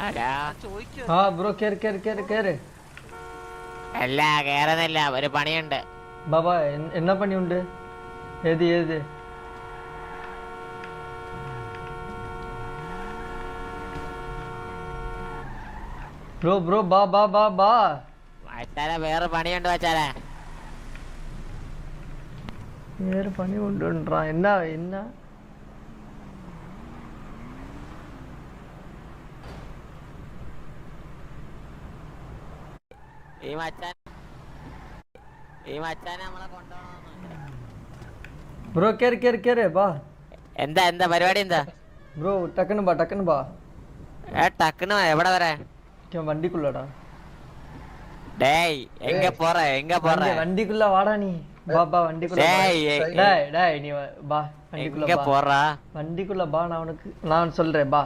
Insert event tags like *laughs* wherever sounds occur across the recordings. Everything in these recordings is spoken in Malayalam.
ആ ബ്രോ കേറി കേറി കേറി കേറി. അല്ല കേറുന്നില്ല. ഒരു പണിയുണ്ട്. ബാബാ എന്നാ പണിയുണ്ട്? ഏത് ഏത്? ബ്രോ ബ്രോ ബാ ബാ ബാ ബാ. വച്ചാല വേറെ പണിയുണ്ട് വച്ചാല. വേറെ പണി കൊണ്ടുണ്ടാ എന്നാ എന്നാ? ഈ മച്ചാൻ ഈ മച്ചാനെ നമ്മളെ കൊണ്ടുപോകണമെന്നുണ്ട് ப்ரோ கேரு கேரு கேரு பா എന്താ എന്താ പരിപാടി എന്താ ப்ரோ டக்குன்னு பா டக்குன்னு பா ഏ ടക്കിന് വാ, എവിടെ വരെ என் வண்டிக்குள்ளடா டேய் எங்க போற எங்க போற வண்டி- வண்டிக்குள்ள வாடா நீ பா பா வண்டிக்குள்ள வா. டேய் எ- டேய் டேய் நீ வா, பா வண்டிக்குள்ள எங்க பா போறா வண்டிக்குள்ள பா நான் உனக்கு நான் சொல்றேன் பா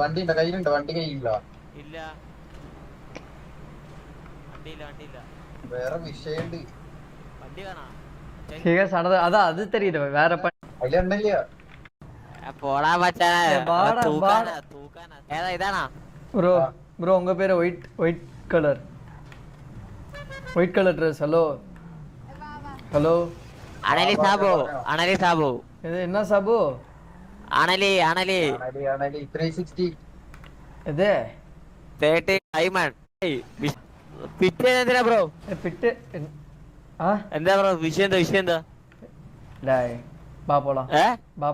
വണ്ടിന്റെ കയ്യിലുണ്ട് വണ്ടി കയ്യില്ല ഇല്ല വണ്ടിയില്ല വണ്ടിയില്ല വേറെ വിഷയമുണ്ട് വണ്ടി വേണോ சீக்கிரம் சடத அதான் அது தெரியுது வேற ப അതിലുണ്ടല്ല ഏ, പോടാ മച്ചാനെ ഏ, വാടാ, തൂക്കാനാ തൂക്കാനാ ഏതാ ഇതാണോ ப்ரோ ப்ரோ உங்க பேரு white white colour white colour dress hello hello Anali Sabu Anali Sabu இது என்ன சாபு അണലി അണലി അണലി അണലി ത്രീ സിക്സ്റ്റി ബ്രോ? പിറ്റ് എന്താ ബ്രോ വിഷയം എന്താ വിഷയം എന്താ? ലായ് ഏ? ബാ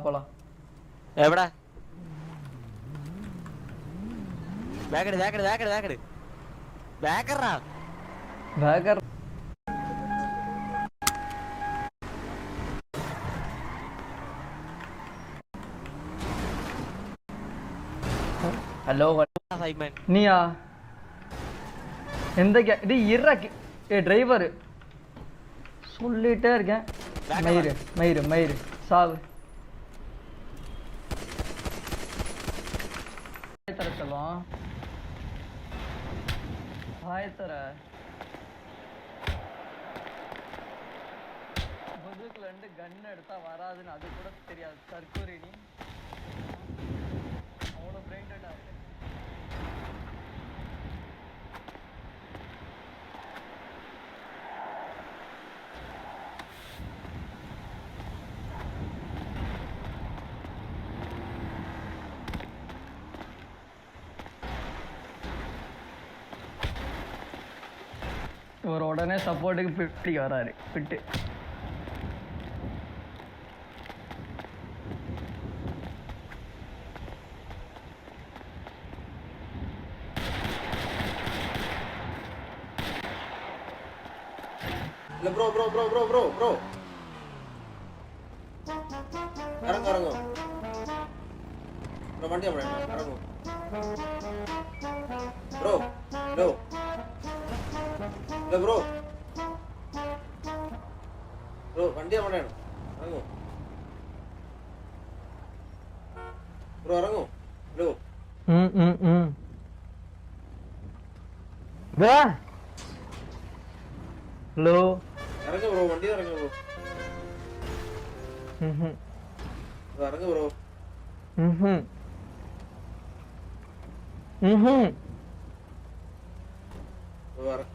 എവിടെ? ഹലോ சைமன் நீயா? எந்த கே இது இறா ஏ டிரைவர் சொல்லிட்டே இருக்கேன். மயிறு மயிறு மயிறு. சாவு. தர சொல்லும் பாய் தர முதுகுல இருந்து கன் எடுத்தா வராதுன்னு அது கூட தெரியாது. சர்க்குரினி அவ்வளோ பிரைண்டட் ஆகுது இவர் உடனே சப்போர்ட்டுக்கு ஃபிஃப்டிக்கு வராரு. Fit bro bro bro bro bro bro இறங்கு இறங்கு. ப்ரோ வண்டி அப்படியே இறங்கு. ப்ரோ ப்ரோ അല്ല ബ്രോ ബ്രോ വണ്ടി അവിടെയാണ് ഇറങ്ങോ. ബ്രോ ഇറങ്ങോ. ഹലോ ഹലോ ഇറങ്ങു ബ്രോ വണ്ടി ഇറങ്ങു ബ്രോ ഇറങ്ങു ബ്രോ ഹും ഹും ഹും ബ്രോ ഇറങ്ങു.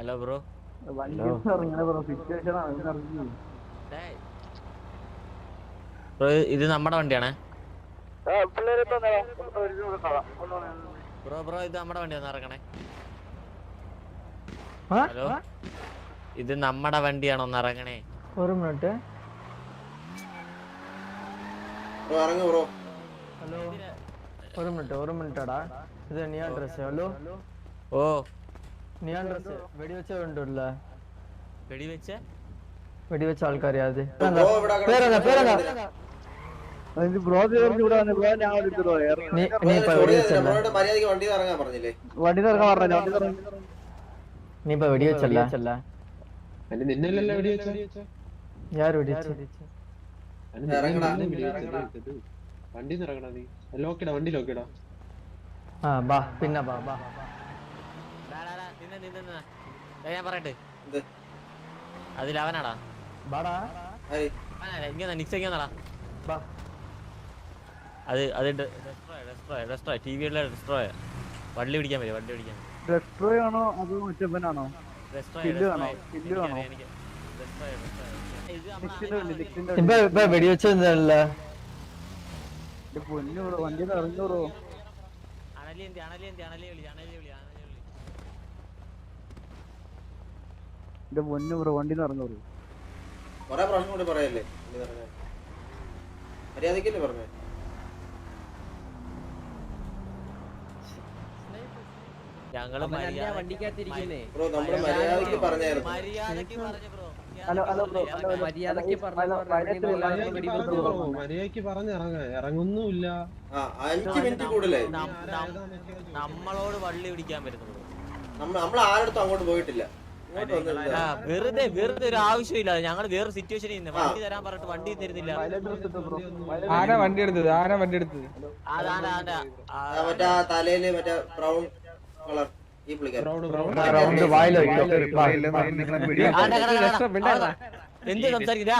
ഹലോ ബ്രോ ബ്രോ ഇത് നമ്മുടെ വണ്ടിയാണേ. ബ്രോ ബ്രോ ഇത് നമ്മുടെ വണ്ടിയാണ് ഇറങ്ങണേ. ഹലോ ഇത് നമ്മുടെ വണ്ടിയാണോ ഒന്ന് ഇറങ്ങണേ. ഒരു മിനിറ്റ്. ഹലോ ഒരു മിനിറ്റ് ഒരു മിനിറ്റ് ഹലോ ഓ. നിയാൻ ബ്രോ ഞാൻ വണ്ടി ഇറങ്ങാൻ പറഞ്ഞില്ലേ? വണ്ടി ഇറങ്ങാൻ വണ്ടി വണ്ടി ആ ബാ പിന്നെ ബാ ബാ. ഞാൻ പറയട്ടെ. അതിൽ അവനാടാ. ഇങ്ങനെ നിക്സ് ഇങ്ങനെടാ ബാ. അത് അത് ഡെസ്ട്രോയ് ഡെസ്ട്രോയ് ഡെസ്ട്രോയ് ടി വിയുടെ ഡെസ്ട്രോയ് വള്ളി പിടിക്കാൻ പറ്റും വള്ളി പിടിക്കാൻ ഡെസ്ട്രോയ് ആണോ അതോ മറ്റവനാണോ പൊന്നു വണ്ടി അണലി എന്തി അണലി എന്തി അണലി വിളി അണലി വിളി അണലി വിളി എന്റെ പൊന്നു ബ്രോ വണ്ടി നിറഞ്ഞു ബ്രോ കൊറേ പ്രാവശ്യം കൂടി പറയല്ലേ മര്യാദക്കല്ലേ പറഞ്ഞേ ഞങ്ങൾ മര്യാദ- ബ്രോ നമ്മൾ മര്യാദയ്ക്ക് പറഞ്ഞായിരുന്നു മര്യാദയ്ക്ക് പറഞ്ഞു ബ്രോ ബ്രോ, പറഞ്ഞിറങ്ങാൻ ഇറങ്ങുന്നില്ല ആ അഞ്ച് മിനിറ്റ് കൂടുതലായി നമ്മളോട് വള്ളി പിടിക്കാൻ പറ്റുന്നു നമ്മൾ ആരുടെ അങ്ങോട്ട് പോയിട്ടില്ല ആ വെറുതെ വെറുതെ ഒരു ആവശ്യമില്ല ഞങ്ങൾ വേറെ സിറ്റുവേഷനിൽ നിന്ന് വണ്ടി തരാൻ പറഞ്ഞിട്ട് വണ്ടി തരുന്നില്ല ആന ആരാ വണ്ടി എടുത്തത് ആരാ വണ്ടി എടുത്തത് അതാണ് അതാണ് ആ, മറ്റേ ആ തലയിൽ മറ്റേ ബ്രൗൺ കളർ ഈ പുള്ളിക്കാരൻ ബ്രൗൺ ബ്രൗൺ റൗണ്ട് വായിലോ എന്ത് സംസാരിക്കില്ല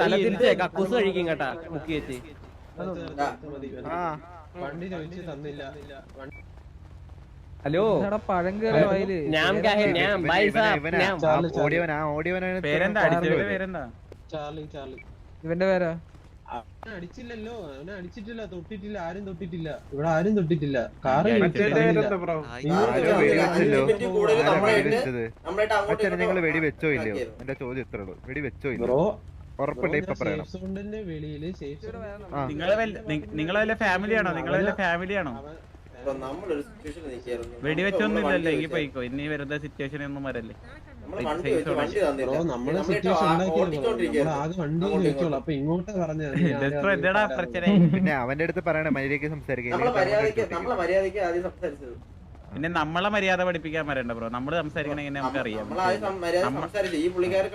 തല തിരിച്ചേ കക്കൂസ് കഴിക്കും കേട്ടാ മുക്കി വെച്ച് വണ്ടി ചോദിച്ചു തന്നില്ല. ഹലോ. ഞാൻ ഞാൻ ഇവന്റെ പേരാ അടിച്ചില്ലല്ലോ. അവനെ അടിച്ചിട്ടില്ല തൊട്ടിട്ടില്ല ആരും തൊട്ടിട്ടില്ല. ഇവിടെ ആരും തൊട്ടിട്ടില്ല. കാറ് നിങ്ങൾ വെടി വെച്ചോ ഇല്ലയോ? ആക്കിയത്. എന്റെ ചോദ്യം ഇത്രേ ഉള്ളൂ. വെടി വെച്ചോ ഇല്ലയോ? നിങ്ങളെ വല്ല- നി- നിങ്ങളെ വല്ല ഫാമിലിയാണോ നിങ്ങളെ വല്ല ഫാമിലിയാണോ ബ്രോ, ഈ പൈക്കോ ഇനി വെറുതെ സിറ്റുവേഷൻ ഒന്നും വരല്ലേ? *laughs* പിന്നെ അവന്റെ അടുത്ത് പറയണേ മര്യാദയ്ക്ക് സംസാരിക്കും. നമ്മളെ മര്യാദയ്ക്ക് ആദ്യം സംസാരിച്ചത്. പിന്നെ നമ്മളെ മര്യാദ പഠിപ്പിക്കാൻ വരണ്ട ബ്രോ. നമ്മൾ സംസാരിക്കണ എങ്ങനെ നമുക്ക് അറിയാം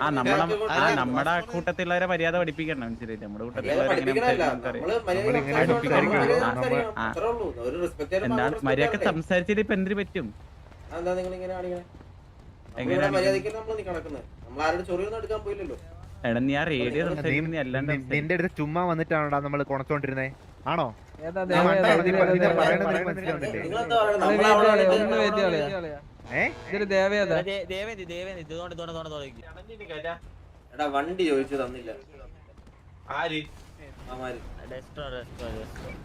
ആ നമ്മളെ ആ നമ്മുടെ കൂട്ടത്തിലുള്ളവരെ മര്യാദ പഠിപ്പിക്കണം മനസ്സിലായില്ലേ? നമ്മുടെ കൂട്ടത്തിലുള്ളവരെ നമ്മൾ മര്യാദ നമ്മൾ മര്യാദയ്ക്ക് സംസാരിച്ചിട്ട് ഇപ്പൊ എന്തിനു പറ്റും? എന്താ നിങ്ങൾ ഇങ്ങനെ കാണിക്കണേ? എങ്ങനെ നമ്മളിവിടെ നമ്മൾ നീ കിടക്കുന്നത്. നമ്മൾ ചൊറിയൊന്നും എടുക്കാൻ പോയില്ലല്ലോ. എടാ നീ ആ റേഡിയോ സംസാരിക്കുന്ന അല്ലാണ്ട് സംസാരിക്കും. നിന്റെ അടുത്ത് ചുമ്മാ വന്നിട്ടാണോടാ നമ്മൾ കൊണച്ചോണ്ടിരുന്നേ? ആണോ? എടാ വണ്ടി ചോദിച്ചു തന്നില്ല. ആര്?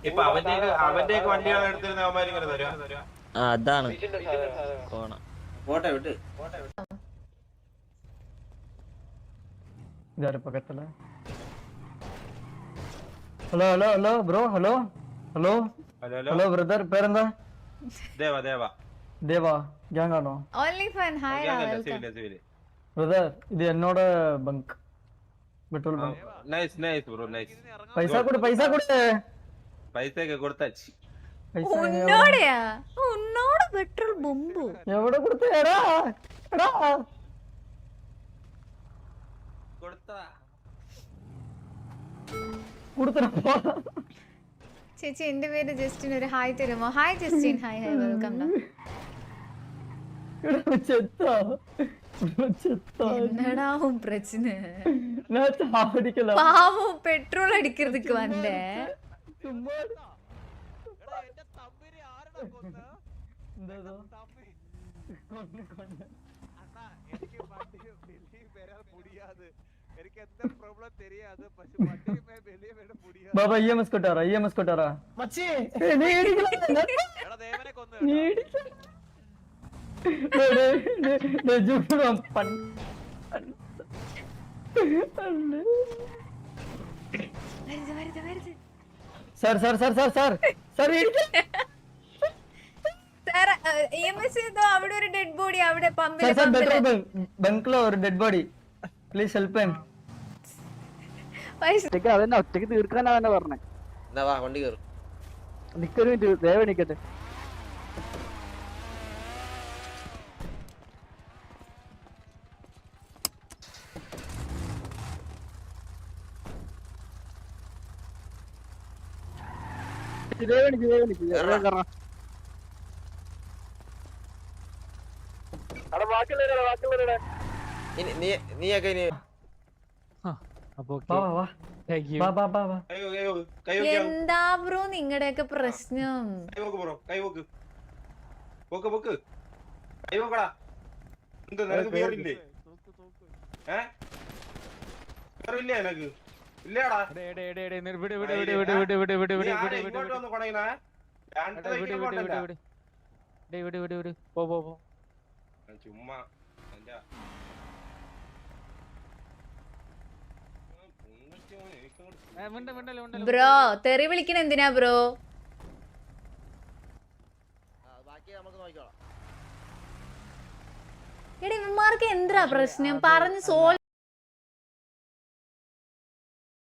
ഇപ്പൊ അവന്റെ അവന്റെ വണ്ടിയാണ് എടുത്തിരുന്ന അവന്മാർ ഇങ്ങനെ തരാം ആ അതാണ്. പോട്ടെ വിട്ട്. Hello hello hello bro hello? Hello hello brother பேர் என்ன தேவா தேவா தேவா கேங்கானோ only fan. Hi பிரதர் இது என்னோட bunk petrol bunk nice nice bro nice பைசா கொடு பைசா கொடு பைசாக்கு கொடுத்தாச்சு உன்னோடயா உன்னோட பெட்ரோல் பம்பு எவட கொடுத்தேடா எடா கொடுத்தா கொடுத்தா ചേച്ചി എന്റെ പേര് ജസ്റ്റിൻ ഒരു ഹായ് തരുമോ? Hi Justin hi hi welcome എന്നടാവും പ്രശ്ന? പാവം പെട്രോൾ അടിக்கிறதுக்கு வந்தேன் കൊന്നു? കൊന്നു അണ്ണാ എനിക്ക് വണ്ടി ഡൽഹി വരാൻ മുടിയാതെ. ബാബா ഇഎംഎസ് കൊട്ടാറാ ഇഎംഎസ് കൊട്ടാറാ ഏയ് നീ ഇടിക്കല നീ ഇടിക്കല ഡേ, ഡേ, ഡേ, ഡേ, ജുബ്ബ, പൺ- പൺ- വരുത് വരുത് വരുത് sir sir sir sir sir sir sir E M S അവിടെ ഒരു ഡെഡ് ബോഡി അവിടെ പമ്പിൽ സാർ സാർ പമ്പിൽ പെട്രോൾ ബങ്കിലോ ഒരു dead body please help him പൈസ ഒറ്റയ്ക്ക് അതന്നെ ഒറ്റയ്ക്ക് തീർക്കാനാ തന്നെ പറഞ്ഞേ. എന്നാ വാ വണ്ടി കയറും നിക്കൊരു മിനിറ്റ് ദയവ് നിക്കട്ടെ ദയവ് എണീക്ക്, ദയവ് എണീക്ക്, ദയവ്. അവിടെ ബാക്കിയുള്ളവരെടാ, ബാക്കിയുള്ളവരെടാ. ഇനി നീ നീയൊക്കെ ഇനി എന്താ ബ്രോ നിങ്ങളുടെയൊക്കെ പ്രശ്നം? കൈ വെക്ക് ബ്രോ കൈ വെക്ക് പൊക്ക് പൊക്ക് കൈ വെക്കടാ എന്ത് നിനക്ക് ബിയറില്ലേ ഏ ബിയറില്ലേ നിനക്ക് ഇല്ലേടാ നീ ആരാ ഇങ്ങോട്ട് വന്ന് കൊണയിനാ രണ്ട് സൈക്കിൾ പോട്ടല്ല ചുമ്മാ അല്ല ബ്രോ തെറി വിളിക്കണ എന്തിനാ ബ്രോ? ബാക്കി നമുക്ക് നോക്കിക്കോളാം. എടാ ഇവന്മാർക്ക് എന്താ പ്രശ്നം? പറഞ്ഞ് സോൾവ്